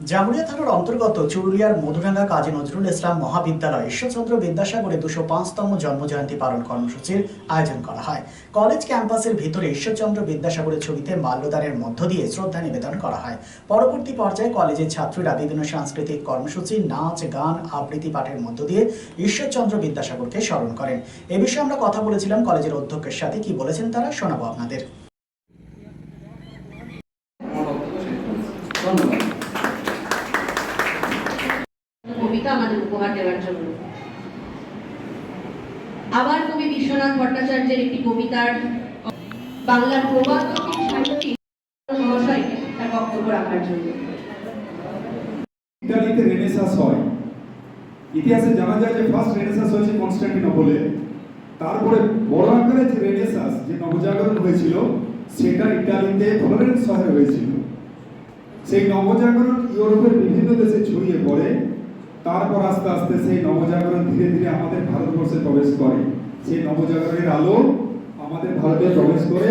জামুরিয়া থানার অন্তর্গত চুরুলিয়ার মধুরাঙ্গা কাজী নজরুল ইসলাম মহাবিদ্যালয় ঈশ্বরচন্দ্র বিদ্যাসাগরের দুশো পাঁচতম জন্মজয়ন্তী পালন কর্মসূচির আয়োজন করা হয়। কলেজ ক্যাম্পাসের ভিতরে ঈশ্বরচন্দ্র বিদ্যাসাগরের ছবিতে মাল্যদানের মধ্য দিয়ে শ্রদ্ধা নিবেদন করা হয়। পরবর্তী পর্যায়ে কলেজের ছাত্রীরা বিভিন্ন সাংস্কৃতিক কর্মসূচি, নাচ, গান, আবৃত্তি পাঠের মধ্য দিয়ে ঈশ্বরচন্দ্র বিদ্যাসাগরকে স্মরণ করেন। এ বিষয়ে আমরা কথা বলেছিলাম কলেজের অধ্যক্ষের সাথে। কি বলেছেন তারা? শোনাবো আপনাদের। কবিতা আমাদের উপহার দেওয়ার জন্য। আবার কবি বিশ্বনাথ ভট্টাচার্যের একটি কবিতার বাংলার ইতালিতে রেনেসাস হয়। ইতিহাসে জানা যায় যে ফার্স্ট রেনেসাস হয়েছে কনস্ট্যান্টিনোপলে তারপরে বড় আকারে যে রেনেসাস যে নবজাগরণ হয়েছিল, সেটা ইতালিতে ফ্লোরেন্স শহরে হয়েছিল। সেই নবজাগরণ ইউরোপের বিভিন্ন দেশে ছড়িয়ে পড়ে। তারপর আস্তে আস্তে সেই নবজাগরণ ধীরে ধীরে আমাদের ভারতবর্ষে প্রবেশ করে। সেই নবজাগরণের আলো আমাদের ভারতে প্রবেশ করে।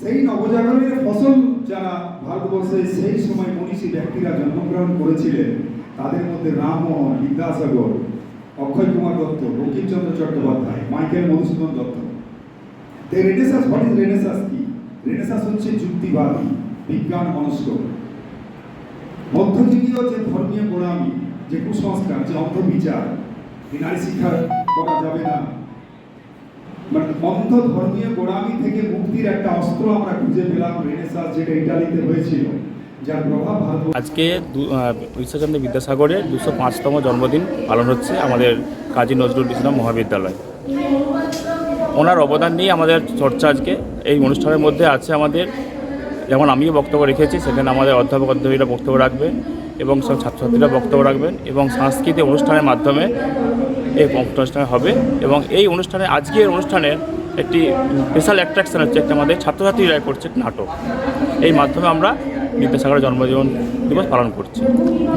সেই নবজাগরণের ফসল যারা ভারতবর্ষে সেই সময় মনীষী ব্যক্তিরা জন্মগ্রহণ করেছিলেন, তাদের মধ্যে Rammohan, Vidyasagar, Akshay Kumar Dutta, Bankimchandra Chattopadhyay, Michael Madhusudan Dutta. Renaissance what is renaissance কি? রেনেসাস হচ্ছে যুক্তিবাদী, বিজ্ঞান মনস্ক। মধ্যযুগীয় যে ধর্মীয় গোড়ামি যে কুসংস্কার, যে অন্ধবিচার, এই নারী শিক্ষা করা যাবে না। অন্ধ ধর্মীয় গোড়ামি থেকে মুক্তির একটা অস্ত্র আমরা খুঁজে পেলাম রেনেসাস যেটা ইটালিতে হয়েছিল আজকে ঈশ্বরচন্দ্র বিদ্যাসাগরের দুশো পাঁচতম জন্মদিন পালন হচ্ছে আমাদের কাজী নজরুল ইসলাম মহাবিদ্যালয়। ওনার অবদান নিয়ে আমাদের চর্চা আজকে। এই অনুষ্ঠানের মধ্যে আছে আমাদের, যেমন আমিও বক্তব্য রেখেছি, সেখানে আমাদের অধ্যাপক অধ্যাপীরা বক্তব্য রাখবেন। এবং সব ছাত্রছাত্রীরা বক্তব্য রাখবেন এবং সাংস্কৃতিক অনুষ্ঠানের মাধ্যমে এই অনুষ্ঠান হবে এবং এই অনুষ্ঠানে আজকের অনুষ্ঠানের একটি স্পেশাল অ্যাট্রাকশন হচ্ছে একটা আমাদের ছাত্রছাত্রীরা করছে নাটক। এই মাধ্যমে আমরা বিদ্যাসাগরের জন্মজীবন দিবস পালন করছি।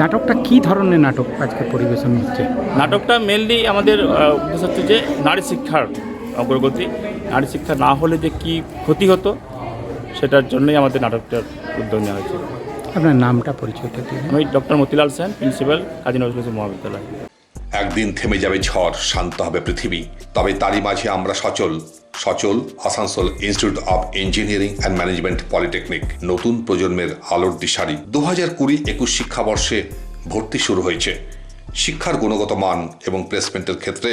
নাটকটা কি ধরনের নাটক আজকে পরিবেশন হচ্ছে? নাটকটা মেনলি আমাদের উদ্দেশ্য হচ্ছে যে নারী শিক্ষার অগ্রগতি। নারী শিক্ষা না হলে যে কি ক্ষতি হতো সেটার জন্যই আমাদের নাটকটার উদ্যোগ নেওয়া হয়েছে। আপনার নামটা পরিচয়টা দিন। আমি ডক্টর মতিলাল সেন প্রিন্সিপাল কাজী নজরুল ইসলাম মহাবিদ্যালয়। একদিন থেমে যাবে ঝড় শান্ত হবে পৃথিবী। তবে তারই মাঝে আমরা সচল। সচল Asansol institute of engineering and management polytechnic নতুন প্রজন্মের আলোর দিশারি। দু হাজার কুড়ি একুশ শিক্ষাবর্ষে ভর্তি শুরু হয়েছে। শিক্ষার গুণগত মান এবং প্লেসমেন্টের ক্ষেত্রে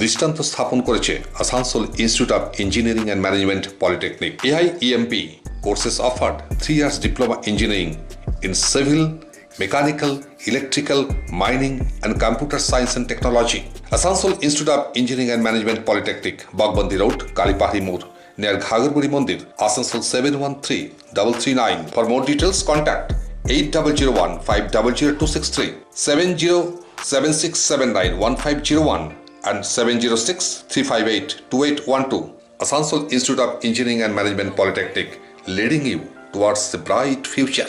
দৃষ্টান্ত স্থাপন করেছে Asansol institute of engineering and management polytechnic AI EMP courses offered three years diploma engineering in civil, mechanical, electrical, mining, and computer science and technology. Asansol Institute of Engineering and Management Polytechnic, Bagbandi Road, Kalipahri Moor, near Ghagarpuri Mandir, Asansol 713 339. For more details, contact 8001 500263 707679 1501 and 706 358 2812. Asansol Institute of Engineering and Management Polytechnic, leading you towards the bright future.